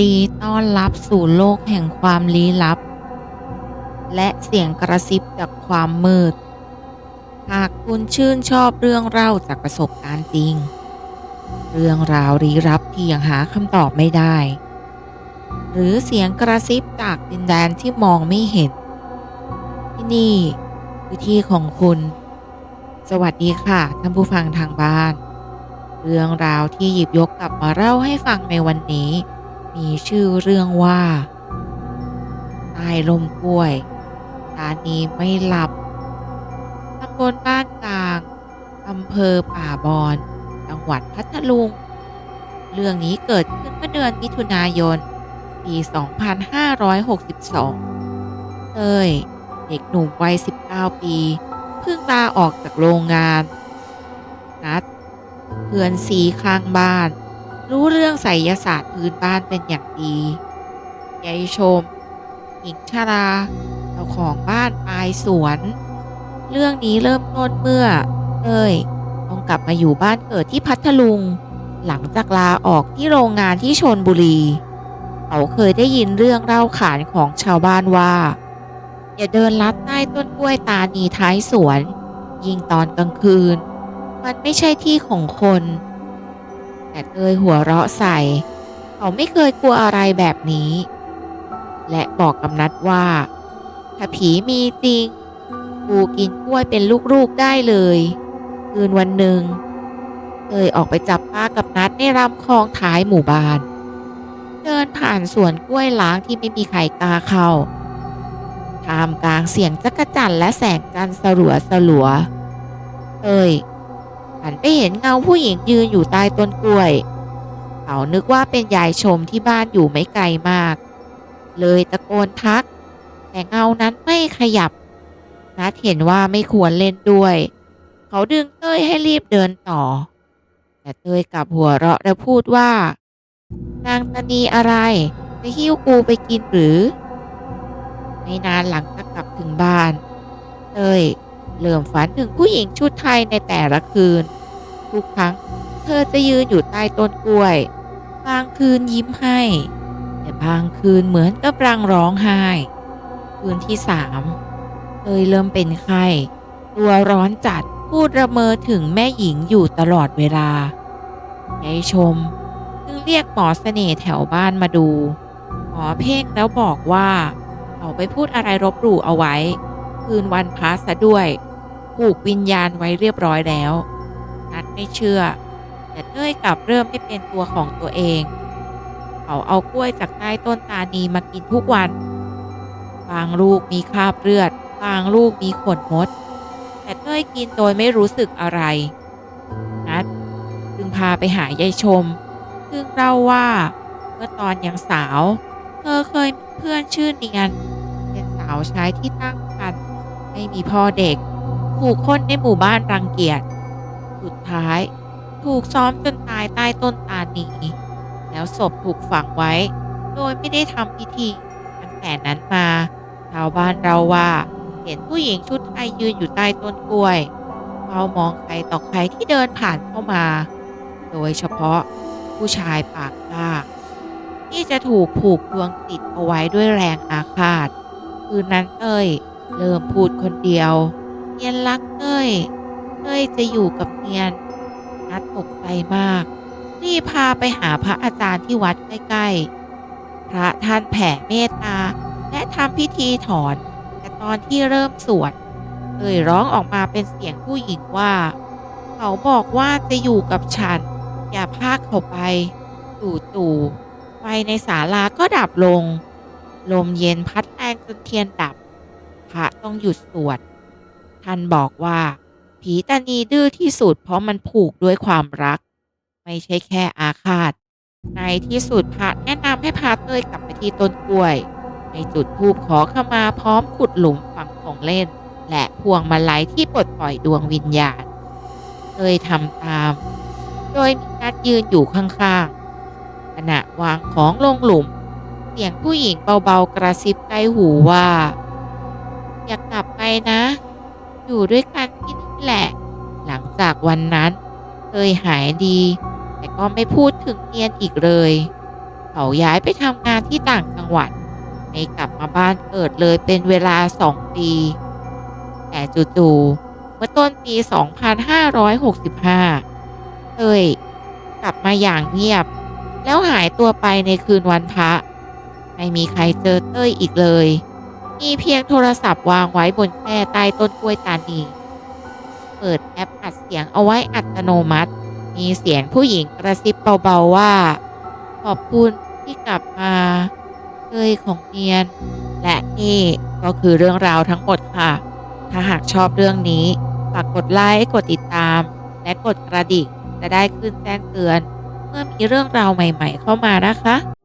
ดีต้อนรับสู่โลกแห่งความลี้ลับ และเสียงกระซิบจากความมืด หากคุณชื่นชอบเรื่องเล่าจากประสบการณ์จริง เรื่องราวลี้ลับที่ยังหาคำตอบไม่ได้ หรือเสียงกระซิบจากดินแดนที่มองไม่เห็น ที่นี่คือที่ของคุณ สวัสดีค่ะท่านผู้ฟังทางบ้าน เรื่องราวที่หยิบยกกลับมาเล่าให้ฟังในวันนี้ มีชื่อเรื่องว่าใต้ลมกล้วยตานีไม่หลับตำบลบ้านกลางอำเภอป่าบอนจังหวัดพัทลุง เรื่องนี้เกิดขึ้นเมื่อเดือนมิถุนายน ปี 2562เต้ยเด็กหนุ่มวัย 19 ปี เพิ่งลาออกจากโรงงาน นัด เพื่อนสีข้างบ้าน รู้เรื่องไสยศาสตร์พื้นบ้านเป็นอย่างดียายชม หญิงชราเจ้าของบ้านปลายสวน เรื่องนี้เริ่มต้นเมื่อเต้ยต้องกลับมาอยู่บ้านเกิดที่พัทลุง หลังจากลาออกที่โรงงานที่ชนบุรี เขาเคยได้ยินเรื่องเล่าขานของชาวบ้านว่า อย่าเดินลัดใต้ต้นกล้วยตานีท้ายสวน ยิ่งตอนกลางคืน มันไม่ใช่ที่ของคน แต่เตยหัวเราะใส่ เขาไม่เคยกลัวอะไรแบบนี้ และบอกกับนัดว่า ถ้าผีมีจริง กูกินกล้วยเป็นลูกๆได้เลย คืนวันหนึ่งเตยออกไปจับป้ากับนัดในลำคลองท้ายหมู่บ้าน เดินผ่านสวนกล้วยล้างที่ไม่มีใครกล้าเข้าท่ามกลางเสียงจักรจั่นและแสงจันทร์สลัวสลัวเตย หันไปเห็นเงาผู้หญิงยืนอยู่ใต้ต้นกล้วย เขานึกว่าเป็นยายชมที่บ้านอยู่ไม่ไกลมาก เลยตะโกนทัก แต่เงานั้นไม่ขยับ นัดเห็นว่าไม่ควรเล่นด้วย เขาดึงเต้ยให้รีบเดินต่อ แต่เต้ยกลับหัวเราะและพูดว่า นางตานีอะไรจะหิ้วกูไปกินหรือ ไม่นานหลังจากกลับถึงบ้าน เต้ย เริ่มฝันถึงผู้หญิงชุดไทยในแต่ละคืน ทุกครั้งเธอจะยืนอยู่ใต้ต้นกล้วย บางคืนยิ้มให้ แต่บางคืนเหมือนกับรังร้องไห้ คืนที่สามเธอเริ่มเป็นไข้ ตัวร้อนจัดพูดระเมอถึงแม่หญิงอยู่ตลอดเวลายายชมจึงเรียกหมอเสน่ห์แถวบ้านมาดู หมอเพ่งแล้วบอกว่าเขาไปพูดอะไรรบหลู่เอาไว้ คืนวันพระซะด้วย ผูกวิญญาณไว้เรียบร้อยแล้วนัดไม่เชื่อ แต่เต้ยกลับเริ่มไม่เป็นตัวของตัวเอง เขาเอากล้วยจากใต้ต้นตานีมากินทุกวัน บางลูกมีคราบเลือด บางลูกมีขนมด แต่เต้ยกินโดยไม่รู้สึกอะไร นัดจึงพาไปหายายชม ซึ่งเล่าว่าเมื่อตอนยังสาว เธอเคยมีเพื่อนชื่อเนียน เป็นสาวใช้ที่ตั้งครรภ์ไม่มีพ่อเด็ก ถูกคนในหมู่บ้านรังเกียจ สุดท้าย ถูกซ้อมจนตายใต้ต้นตานีแล้วศพถูกฝังไว้ โดยไม่ได้ทำพิธีตั้งแต่นั้นมา ชาวบ้านเราว่า เห็นผู้หญิงชุดไทยยืนอยู่ใต้ต้นกล้วยเฝ้ามองใครต่อใครที่เดินผ่านเข้ามา โดยเฉพาะผู้ชายปากกล้าที่จะถูกผูกดวงติดเอาไว้ด้วยแรงอาฆาต คืนนั้นเต้ยเริ่มพูดคนเดียว เนียนรักเต้ยเต้ยจะอยู่กับเนียนนัดตกใจมาก รีบพาไปหาพระอาจารย์ที่วัดใกล้ๆ พระท่านแผ่เมตตา และทำพิธีถอน แต่ตอนที่เริ่มสวดเต้ยร้องออกมาเป็นเสียงผู้หญิงว่า เขาบอกว่าจะอยู่กับฉัน อย่าพากเขาไป ตู่ตู่ไฟในศาลาก็ดับลง ลมเย็นพัดแรงจนเทียนดับ พระต้องหยุดสวด ท่านบอกว่า ผีตานีดื้อที่สุดเพราะมันผูกด้วยความรัก ไม่ใช่แค่อาฆาต ในที่สุดพระแนะนำให้พาเต้ยกลับไปที่ต้นกล้วยให้จุดธูปขอขมาพร้อมขุดหลุมฝังของเล่น และพวงมาลัยที่ปลดปล่อยดวงวิญญาณเต้ยทำตาม โดยมีนัดยืนอยู่ข้างๆขณะวางของลงหลุม เสียงผู้หญิงเบาๆกระซิบใกล้หูว่า อย่ากลับไปนะ อยู่ด้วยกันที่นี่แหละ หลังจากวันนั้นเตยหายดี แต่ก็ไม่พูดถึงเนียนอีกเลย เขาย้ายไปทำงานที่ต่างจังหวัด ไม่กลับมาบ้านเกิดเลยเป็นเวลาสองปี แต่จู่ๆเมื่อต้นปี 2565เต้ยกลับมาอย่างเงียบ แล้วหายตัวไปในคืนวันพระ ไม่มีใครเจอเต้ยอีกเลย มีเพียงโทรศัพท์วางไว้บนแคร่ใต้ต้นกล้วยตานีเปิดแอปอัดเสียงเอาไว้อัตโนมัติ มีเสียงผู้หญิงกระซิบเบาๆว่า ขอบคุณที่กลับมาเต้ยของเนียน และนี่ก็คือเรื่องราวทั้งหมดค่ะ ถ้าหากชอบเรื่องนี้ฝากกดไลค์กดติดตาม และกดกระดิ่งจะได้ขึ้นแจ้งเตือน เมื่อมีเรื่องราวใหม่ ๆ เข้ามานะคะ